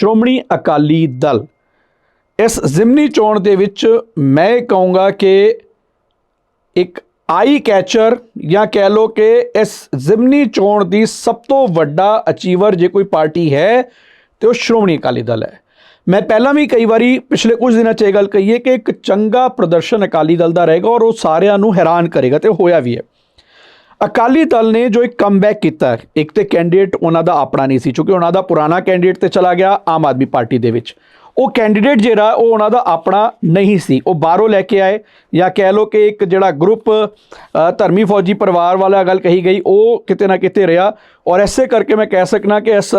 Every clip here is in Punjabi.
ਸ਼੍ਰੋਮਣੀ ਅਕਾਲੀ ਦਲ। ਇਸ ਜ਼ਿਮਨੀ ਚੋਣ ਦੇ ਵਿੱਚ ਮੈਂ ਕਹੂੰਗਾ ਕਿ ਇੱਕ ਆਈ ਕੈਚਰ ਜਾਂ ਕਹਿ ਲੋ ਕਿ ਇਸ ਜ਼ਿਮਨੀ ਚੋਣ ਦੀ ਸਭ ਤੋਂ ਵੱਡਾ ਅਚੀਵਰ ਜੇ ਕੋਈ ਪਾਰਟੀ ਹੈ ਤੇ ਉਹ ਸ਼੍ਰੋਮਣੀ ਅਕਾਲੀ ਦਲ ਹੈ। ਮੈਂ ਪਹਿਲਾਂ ਵੀ ਕਈ ਵਾਰੀ ਪਿਛਲੇ ਕੁਝ ਦਿਨਾਂ 'ਚ ਇਹ ਗੱਲ ਕਹੀ ਹੈ ਕਿ ਇੱਕ ਚੰਗਾ ਪ੍ਰਦਰਸ਼ਨ ਅਕਾਲੀ ਦਲ ਦਾ ਰਹੇਗਾ ਔਰ ਉਹ ਸਾਰਿਆਂ ਨੂੰ ਹੈਰਾਨ ਕਰੇਗਾ ਤੇ ਹੋਇਆ ਵੀ ਹੈ। ਅਕਾਲੀ ਦਲ ਨੇ ਜੋ ਇੱਕ ਕਮਬੈਕ ਕੀਤਾ ਇੱਕ ਤੇ ਕੈਂਡੀਡੇਟ ਉਹਨਾਂ ਦਾ ਆਪਣਾ ਨਹੀਂ ਸੀ, ਕਿਉਂਕਿ ਉਹਨਾਂ ਦਾ ਪੁਰਾਣਾ ਕੈਂਡੀਡੇਟ ਤੇ ਚਲਾ ਗਿਆ ਆਮ ਆਦਮੀ ਪਾਰਟੀ ਦੇ ਵਿੱਚ। ਉਹ ਕੈਂਡੀਡੇਟ ਜਿਹੜਾ, ਉਹ ਉਹਨਾਂ ਦਾ ਆਪਣਾ ਨਹੀਂ ਸੀ। ਉਹ ਬਾਹਰੋਂ ਲੈ ਕੇ ਆਏ, ਜਾਂ ਕਹਿ ਲੋ ਕਿ ਇੱਕ ਜਿਹੜਾ ਗਰੁੱਪ ਧਰਮੀ ਫੌਜੀ ਪਰਿਵਾਰ ਵਾਲਾ ਗੱਲ ਕਹੀ ਗਈ, ਉਹ ਕਿਤੇ ਨਾ ਕਿਤੇ ਰਿਹਾ। ਔਰ ਐਸੇ ਕਰਕੇ ਮੈਂ ਕਹਿ ਸਕਣਾ ਕਿ ਇਸ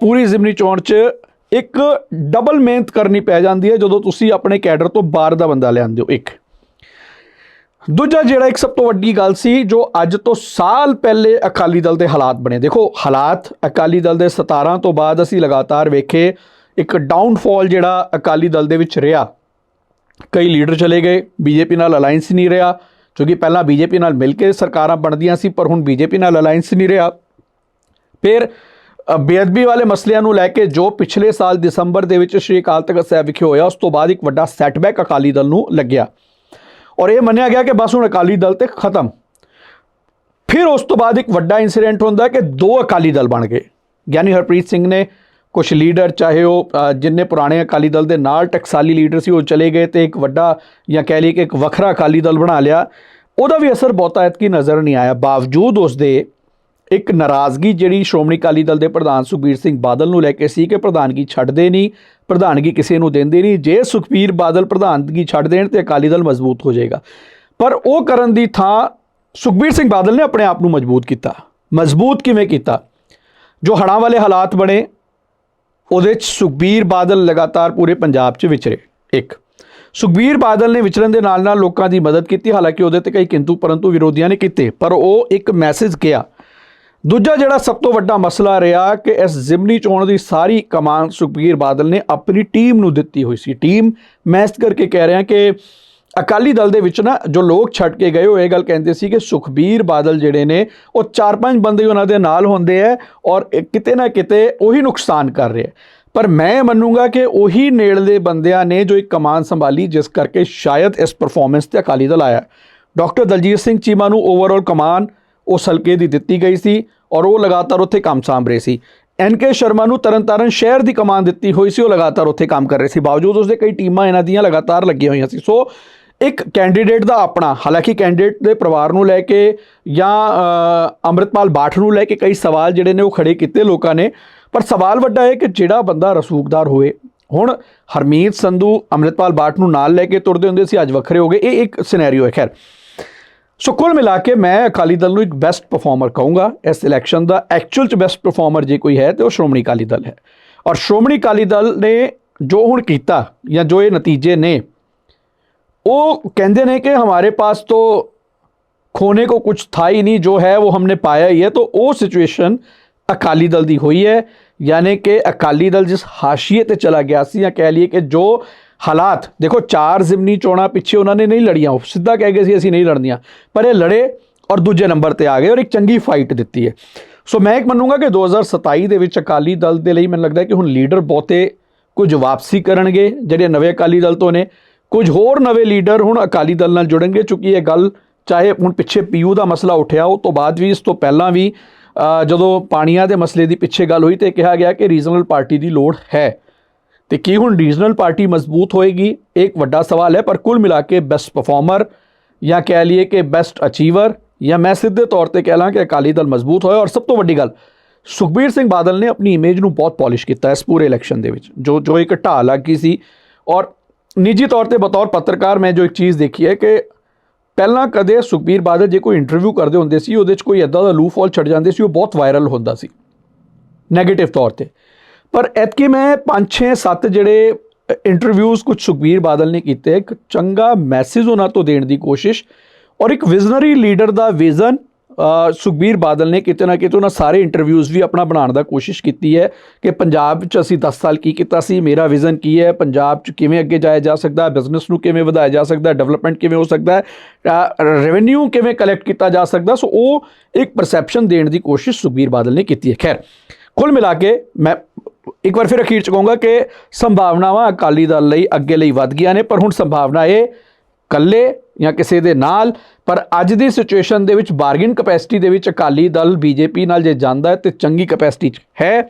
ਪੂਰੀ ਜ਼ਿਮਨੀ ਚੋਣ 'ਚ ਇੱਕ ਡਬਲ ਮਿਹਨਤ ਕਰਨੀ ਪੈ ਜਾਂਦੀ ਹੈ, ਜਦੋਂ ਤੁਸੀਂ ਆਪਣੇ ਕੈਡਰ ਤੋਂ ਬਾਹਰ ਦਾ ਬੰਦਾ ਲਿਆਉਂਦੇ ਹੋ, ਇੱਕ। ਦੂਜਾ ਜਿਹੜਾ ਇੱਕ ਸਭ ਤੋਂ ਵੱਡੀ ਗੱਲ ਸੀ, ਜੋ ਅੱਜ ਤੋਂ ਸਾਲ ਪਹਿਲੇ ਅਕਾਲੀ ਦਲ ਦੇ ਹਾਲਾਤ ਬਣੇ। ਦੇਖੋ, ਹਾਲਾਤ ਅਕਾਲੀ ਦਲ ਦੇ 17 ਤੋਂ ਬਾਅਦ ਅਸੀਂ ਲਗਾਤਾਰ ਵੇਖੇ, ਇੱਕ ਡਾਊਨਫਾਲ ਜਿਹੜਾ ਅਕਾਲੀ ਦਲ ਦੇ ਵਿੱਚ ਰਿਹਾ। ਕਈ ਲੀਡਰ ਚਲੇ ਗਏ, ਬੀਜੇਪੀ ਨਾਲ ਅਲਾਈਅੰਸ ਨਹੀਂ ਰਿਹਾ, ਕਿਉਂਕਿ ਪਹਿਲਾਂ ਬੀਜੇਪੀ ਨਾਲ ਮਿਲ ਕੇ ਸਰਕਾਰਾਂ ਬਣਦੀਆਂ ਸੀ, ਪਰ ਹੁਣ ਬੀਜੇਪੀ ਨਾਲ ਅਲਾਈਅੰਸ ਨਹੀਂ ਰਿਹਾ। ਫਿਰ ਬੇਅਦਬੀ ਵਾਲੇ ਮਸਲਿਆਂ ਨੂੰ ਲੈ ਕੇ ਜੋ ਪਿਛਲੇ ਸਾਲ ਦਸੰਬਰ ਦੇ ਵਿੱਚ ਸ਼੍ਰੀ ਅਕਾਲ ਤਖਤ ਸਾਹਿਬ ਵਿਖੇ ਹੋਇਆ, ਉਸ ਤੋਂ ਬਾਅਦ ਇੱਕ ਵੱਡਾ ਸੈਟਬੈਕ ਅਕਾਲੀ ਦਲ ਨੂੰ ਲੱਗਿਆ। ਔਰ ਇਹ ਮੰਨਿਆ ਗਿਆ ਕਿ ਬਸ ਹੁਣ ਅਕਾਲੀ ਦਲ ਤੇ ਖਤਮ। ਫਿਰ ਉਸ ਤੋਂ ਬਾਅਦ ਇੱਕ ਵੱਡਾ ਇਨਸੀਡੈਂਟ ਹੁੰਦਾ ਕਿ ਦੋ ਅਕਾਲੀ ਦਲ ਬਣ ਗਏ। ਗਿਆਨੀ ਹਰਪ੍ਰੀਤ ਸਿੰਘ ਨੇ ਕੁਝ ਲੀਡਰ ਚਾਹੇ ਉਹ ਜਿੰਨੇ ਪੁਰਾਣੇ ਅਕਾਲੀ ਦਲ ਦੇ ਨਾਲ ਟਕਸਾਲੀ ਲੀਡਰ ਸੀ, ਉਹ ਚਲੇ ਗਏ ਤੇ ਇੱਕ ਵੱਡਾ ਜਾਂ ਕਹਿ ਲਈਏ ਕਿ ਇੱਕ ਵੱਖਰਾ ਅਕਾਲੀ ਦਲ ਬਣਾ ਲਿਆ। ਉਹਦਾ ਵੀ ਅਸਰ ਬਹੁਤਾ ਐਤਕੀ ਨਜ਼ਰ ਨਹੀਂ ਆਇਆ। ਬਾਵਜੂਦ ਉਸ ਦੇ ਇੱਕ ਨਾਰਾਜ਼ਗੀ ਜਿਹੜੀ ਸ਼੍ਰੋਮਣੀ ਅਕਾਲੀ ਦਲ ਦੇ ਪ੍ਰਧਾਨ ਸੁਖਬੀਰ ਸਿੰਘ ਬਾਦਲ ਨੂੰ ਲੈ ਕੇ ਸੀ ਕਿ ਪ੍ਰਧਾਨਗੀ ਛੱਡਦੇ ਨਹੀਂ, ਪ੍ਰਧਾਨਗੀ ਕਿਸੇ ਨੂੰ ਦਿੰਦੇ ਨਹੀਂ, ਜੇ ਸੁਖਬੀਰ ਬਾਦਲ ਪ੍ਰਧਾਨਗੀ ਛੱਡ ਦੇਣ ਤੇ ਅਕਾਲੀ ਦਲ ਮਜ਼ਬੂਤ ਹੋ ਜਾਏਗਾ। ਪਰ ਉਹ ਕਰਨ ਦੀ ਥਾਂ ਸੁਖਬੀਰ ਸਿੰਘ ਬਾਦਲ ਨੇ ਆਪਣੇ ਆਪ ਨੂੰ ਮਜ਼ਬੂਤ ਕੀਤਾ। ਮਜ਼ਬੂਤ ਕਿਵੇਂ ਕੀਤਾ? ਜੋ ਹੜ੍ਹਾਂ ਵਾਲੇ ਹਾਲਾਤ ਬਣੇ, ਉਹਦੇ ਚ ਸੁਖਬੀਰ ਬਾਦਲ ਲਗਾਤਾਰ ਪੂਰੇ ਪੰਜਾਬ 'ਚ ਵਿਚਰੇ। ਇੱਕ, ਸੁਖਬੀਰ ਬਾਦਲ ਨੇ ਵਿਚਰਨ ਦੇ ਨਾਲ ਨਾਲ ਲੋਕਾਂ ਦੀ ਮਦਦ ਕੀਤੀ, ਹਾਲਾਂਕਿ ਉਹਦੇ ਤੇ ਕਈ ਕਿੰਤੂ ਪਰੰਤੂ ਵਿਰੋਧੀਆਂ ਨੇ ਕੀਤੇ, ਪਰ ਉਹ ਇੱਕ ਮੈਸੇਜ ਗਿਆ ਦੂਜਾ ਜਿਹੜਾ ਸਭ ਤੋਂ ਵੱਡਾ ਮਸਲਾ ਰਿਹਾ ਕਿ ਇਸ ਜ਼ਿਮਨੀ ਚੋਣ ਦੀ ਸਾਰੀ ਕਮਾਨ ਸੁਖਬੀਰ ਬਾਦਲ ਨੇ ਆਪਣੀ ਟੀਮ ਨੂੰ ਦਿੱਤੀ ਹੋਈ ਸੀ। ਟੀਮ, ਮੈਂ ਇਸ ਕਰਕੇ ਕਹਿ ਰਿਹਾ ਕਿ ਅਕਾਲੀ ਦਲ ਦੇ ਵਿੱਚ ਨਾ ਜੋ ਲੋਕ ਛੱਡ ਕੇ ਗਏ ਉਹ ਇਹ ਗੱਲ ਕਹਿੰਦੇ ਸੀ ਕਿ ਸੁਖਬੀਰ ਬਾਦਲ ਜਿਹੜੇ ਨੇ, ਉਹ ਚਾਰ ਪੰਜ ਬੰਦੇ ਉਹਨਾਂ ਦੇ ਨਾਲ ਹੁੰਦੇ ਆ ਔਰ ਕਿਤੇ ਨਾ ਕਿਤੇ ਉਹੀ ਨੁਕਸਾਨ ਕਰ ਰਹੇ ਪਰ ਮੈਂ ਮੰਨੂਗਾ ਕਿ ਉਹੀ ਨੇੜਲੇ ਬੰਦਿਆਂ ਨੇ ਜੋ ਇੱਕ ਕਮਾਨ ਸੰਭਾਲੀ ਜਿਸ ਕਰਕੇ ਸ਼ਾਇਦ ਇਸ ਪਰਫਾਰਮੈਂਸ ਤੇ ਅਕਾਲੀ ਦਲ ਆਇਆ। ਡਾਕਟਰ ਦਲਜੀਤ ਸਿੰਘ ਚੀਮਾ ਨੂੰ ਓਵਰਆਲ ਕਮਾਨ ਉਸ ਹਲਕੇ ਦੀ ਦਿੱਤੀ ਗਈ ਸੀ ਔਰ ਉਹ ਲਗਾਤਾਰ ਉੱਥੇ ਕੰਮ ਸਾਂਭ ਰਹੇ ਸੀ। ਐਨ ਕੇ ਸ਼ਰਮਾ ਨੂੰ ਤਰਨਤਾਰਨ ਸ਼ਹਿਰ ਦੀ ਕਮਾਨ ਦਿੱਤੀ ਹੋਈ ਸੀ ਉਹ ਲਗਾਤਾਰ ਉੱਥੇ ਕੰਮ ਕਰ ਰਹੇ ਸੀ। ਬਾਵਜੂਦ ਉਸਦੇ ਕਈ ਟੀਮਾਂ ਇਹਨਾਂ ਦੀਆਂ ਲਗਾਤਾਰ ਲੱਗੀਆਂ ਹੋਈਆਂ ਸੀ। ਸੋ ਇੱਕ ਕੈਂਡੀਡੇਟ ਦਾ ਆਪਣਾ ਹਾਲਾਂਕਿ ਕੈਂਡੀਡੇਟ ਦੇ ਪਰਿਵਾਰ ਨੂੰ ਲੈ ਕੇ ਜਾਂ ਅ, ਅੰਮ੍ਰਿਤਪਾਲ ਬਾਠ ਨੂੰ ਲੈ ਕੇ ਕਈ ਸਵਾਲ ਜਿਹੜੇ ਨੇ ਉਹ ਖੜੇ ਕੀਤੇ ਲੋਕਾਂ ਨੇ। ਪਰ ਸਵਾਲ ਵੱਡਾ ਹੈ ਕਿ ਜਿਹੜਾ ਬੰਦਾ ਰਸੂਖਦਾਰ ਹੋਵੇ ਹੁਣ ਹਰਮੀਤ ਸੰਧੂ ਅੰਮ੍ਰਿਤਪਾਲ ਬਾਠ ਨੂੰ ਨਾਲ ਲੈ ਕੇ ਤੁਰਦੇ ਹੁੰਦੇ ਸੀ ਅੱਜ ਵੱਖਰੇ ਹੋ ਗਏ। ਇਹ ਇੱਕ ਸਿਨੈਰੀਓ ਹੈ। ਖੈਰ ਸੋ ਕੁੱਲ ਮਿਲਾ ਕੇ ਮੈਂ ਅਕਾਲੀ ਦਲ ਨੂੰ ਇੱਕ ਬੈਸਟ ਪਰਫਾਰਮਰ ਕਹੂੰਗਾ ਇਸ ਇਲੈਕਸ਼ਨ ਦਾ ਐਕਚੁਅਲ ਚ ਬੈਸਟ ਪਰਫਾਰਮਰ ਜੇ ਕੋਈ ਹੈ ਤੇ ਉਹ ਸ਼੍ਰੋਮਣੀ ਅਕਾਲੀ ਦਲ ਹੈ ਔਰ ਸ਼੍ਰੋਮਣੀ ਅਕਾਲੀ ਦਲ ਨੇ ਜੋ ਹੁਣ ਕੀਤਾ ਜਾਂ ਜੋ ਇਹ ਨਤੀਜੇ ਨੇ वो कहते हैं कि हमारे पास तो खोने को कुछ था ही नहीं जो है वो हमने पाया ही है तो ਉਹ ਸਿਚੁਏਸ਼ਨ ਅਕਾਲੀ ਦਲ ਦੀ ਹੋਈ ਹੈ ਯਾਨੀ ਕਿ ਅਕਾਲੀ ਦਲ ਜਿਸ ਹਾਸ਼ੀਏ ਤੇ ਚਲਾ ਗਿਆ ਸੀ ਜਾਂ ਕਹਿ ਲਈਏ ਕਿ ਜੋ ਹਾਲਾਤ, ਦੇਖੋ ਚਾਰ ਜ਼ਿਮਨੀ ਚੋਣਾਂ ਪਿੱਛੇ ਉਹਨਾਂ ਨੇ ਨਹੀਂ ਲੜੀਆਂ, ਉਹ ਸਿੱਧਾ ਕਹਿ ਗਏ ਸੀ ਅਸੀਂ ਨਹੀਂ ਲੜਨੀਆਂ, ਪਰ ਇਹ ਲੜੇ ਔਰ ਦੂਜੇ ਨੰਬਰ ਤੇ ਆ ਗਏ ਔਰ ਇੱਕ ਚੰਗੀ ਫਾਈਟ ਦਿੱਤੀ ਹੈ। ਸੋ ਮੈਂ ਇੱਕ ਮੰਨੂੰਗਾ ਕਿ 2027 ਦੇ ਵਿੱਚ ਅਕਾਲੀ ਦਲ ਦੇ ਲਈ ਮੈਨੂੰ ਲੱਗਦਾ ਕਿ ਹੁਣ ਲੀਡਰ ਬਹੁਤੇ ਕੁਝ ਵਾਪਸੀ ਕਰਨਗੇ, ਜਿਹੜੇ ਨਵੇਂ ਅਕਾਲੀ ਦਲ ਤੋਂ ਨੇ, ਕੁਝ ਹੋਰ ਨਵੇਂ ਲੀਡਰ ਹੁਣ ਅਕਾਲੀ ਦਲ ਨਾਲ ਜੁੜਨਗੇ ਕਿਉਂਕਿ ਇਹ ਗੱਲ, ਚਾਹੇ ਹੁਣ ਪਿੱਛੇ ਪੀਯੂ ਦਾ ਮਸਲਾ ਉੱਠਿਆ, ਉਹ ਤੋਂ ਬਾਅਦ ਵੀ, ਇਸ ਤੋਂ ਪਹਿਲਾਂ ਵੀ ਜਦੋਂ ਪਾਣੀਆਂ ਦੇ ਮਸਲੇ ਦੀ ਪਿੱਛੇ ਗੱਲ ਹੋਈ ਤੇ ਕਿਹਾ ਗਿਆ ਕਿ ਰੀਜਨਲ ਪਾਰਟੀ ਦੀ ਲੋੜ ਹੈ। ਤੇ ਕੀ ਹੁਣ ਰੀਜਨਲ ਪਾਰਟੀ ਮਜ਼ਬੂਤ ਹੋਏਗੀ? ਇਹ ਇੱਕ ਵੱਡਾ ਸਵਾਲ ਹੈ, ਪਰ ਕੁੱਲ ਮਿਲਾ ਕੇ ਬੈਸਟ ਪਰਫਾਰਮਰ ਜਾਂ ਕਹਿ ਲਈਏ ਕਿ ਬੈਸਟ ਅਚੀਵਰ ਜਾਂ ਮੈਂ ਸਿੱਧੇ ਤੌਰ ਤੇ ਕਹਿ ਲਾਂ ਕਿ ਅਕਾਲੀ ਦਲ ਮਜ਼ਬੂਤ ਹੋਇਆ। ਔਰ ਸਭ ਤੋਂ ਵੱਡੀ ਗੱਲ, ਸੁਖਬੀਰ ਸਿੰਘ ਬਾਦਲ ਨੇ ਆਪਣੀ ਇਮੇਜ ਨੂੰ ਬਹੁਤ ਪਾਲਿਸ਼ ਕੀਤਾ ਇਸ ਪੂਰੇ ਇਲੈਕਸ਼ਨ ਦੇ ਵਿੱਚ, ਜੋ ਜੋ ਇੱਕ ਢਾਹ ਲੱਗ ਗਈ ਸੀ। ਔਰ ਨਿੱਜੀ ਤੌਰ ਤੇ ਬਤੌਰ ਪੱਤਰਕਾਰ, ਮੈਂ ਜੋ ਇੱਕ ਚੀਜ਼ ਦੇਖੀ ਹੈ ਕਿ ਪਹਿਲਾਂ ਕਦੇ ਸੁਖਬੀਰ ਬਾਦਲ ਜੇ ਕੋਈ ਇੰਟਰਵਿਊ ਕਰਦੇ ਹੁੰਦੇ ਸੀ, ਉਹਦੇ 'ਚ ਕੋਈ ਐਦਾਂ ਦਾ ਲੂਫ ਹੋਲ ਛੱਡ ਜਾਂਦੇ ਸੀ, ਉਹ ਬਹੁਤ ਵਾਇਰਲ ਹੁੰਦਾ ਸੀ। ਨੈਗੇਟਿਵ ਤੌਰ ਤੇ। ਪਰ ਐਤਕੀ ਮੈਂ 5 6 7 ਜਿਹੜੇ ਇੰਟਰਵਿਊਜ਼ ਕੁਝ ਸੁਖਬੀਰ ਬਾਦਲ ਨੇ ਕੀਤੇ, ਇੱਕ ਚੰਗਾ ਮੈਸੇਜ ਉਹਨਾਂ ਤੋਂ ਦੇਣ ਦੀ ਕੋਸ਼ਿਸ਼ ਔਰ ਇੱਕ ਵਿਜ਼ਨਰੀ ਲੀਡਰ ਦਾ ਵਿਜ਼ਨ ਸੁਖਬੀਰ ਬਾਦਲ ਨੇ ਕਿਤੇ ਨਾ ਕਿਤੇ ਉਹਨਾਂ ਸਾਰੇ ਇੰਟਰਵਿਊਜ਼ ਵੀ ਆਪਣਾ ਬਣਾਉਣ ਦਾ ਕੋਸ਼ਿਸ਼ ਕੀਤੀ ਹੈ ਕਿ ਪੰਜਾਬ ਵਿੱਚ ਅਸੀਂ 10 ਸਾਲ ਕੀ ਕੀਤਾ ਸੀ, ਮੇਰਾ ਵਿਜ਼ਨ ਕੀ ਹੈ, ਪੰਜਾਬ 'ਚ ਕਿਵੇਂ ਅੱਗੇ ਜਾਇਆ ਜਾ ਸਕਦਾ ਹੈ ਬਿਜ਼ਨਸ ਨੂੰ ਕਿਵੇਂ ਵਧਾਇਆ ਜਾ ਸਕਦਾ ਹੈ ਡਿਵੈਲਪਮੈਂਟ ਕਿਵੇਂ ਹੋ ਸਕਦਾ ਹੈ ਰੈਵਨਿਊ ਕਿਵੇਂ ਕਲੈਕਟ ਕੀਤਾ ਜਾ ਸਕਦਾ, ਸੋ ਉਹ ਇੱਕ ਪਰਸੈਪਸ਼ਨ ਦੇਣ ਦੀ ਕੋਸ਼ਿਸ਼ ਸੁਖਬੀਰ ਬਾਦਲ ਨੇ ਕੀਤੀ ਹੈ। ਖੈਰ, ਕੁੱਲ ਮਿਲਾ ਕੇ ਮੈਂ ਇੱਕ ਵਾਰ ਫਿਰ ਅਖੀਰ ਚ ਕਹੂੰਗਾ ਕਿ ਸੰਭਾਵਨਾਵਾਂ ਅਕਾਲੀ ਦਲ ਲਈ ਅੱਗੇ ਲਈ ਵੱਧ ਗਈਆਂ ਨੇ, ਪਰ ਹੁਣ ਸੰਭਾਵਨਾ ਇਹ ਕੱਲੇ ਜਾਂ ਕਿਸੇ ਦੇ ਨਾਲ, ਪਰ ਅੱਜ ਦੀ ਸਿਚੁਏਸ਼ਨ ਦੇ ਵਿੱਚ ਬਾਰਗੇਨ ਕਪੈਸਿਟੀ ਦੇ ਵਿੱਚ ਅਕਾਲੀ ਦਲ ਬੀਜੇਪੀ ਨਾਲ ਜੇ ਜਾਂਦਾ ਹੈ ਤੇ ਚੰਗੀ ਕਪੈਸਿਟੀ ਚ ਹੈ।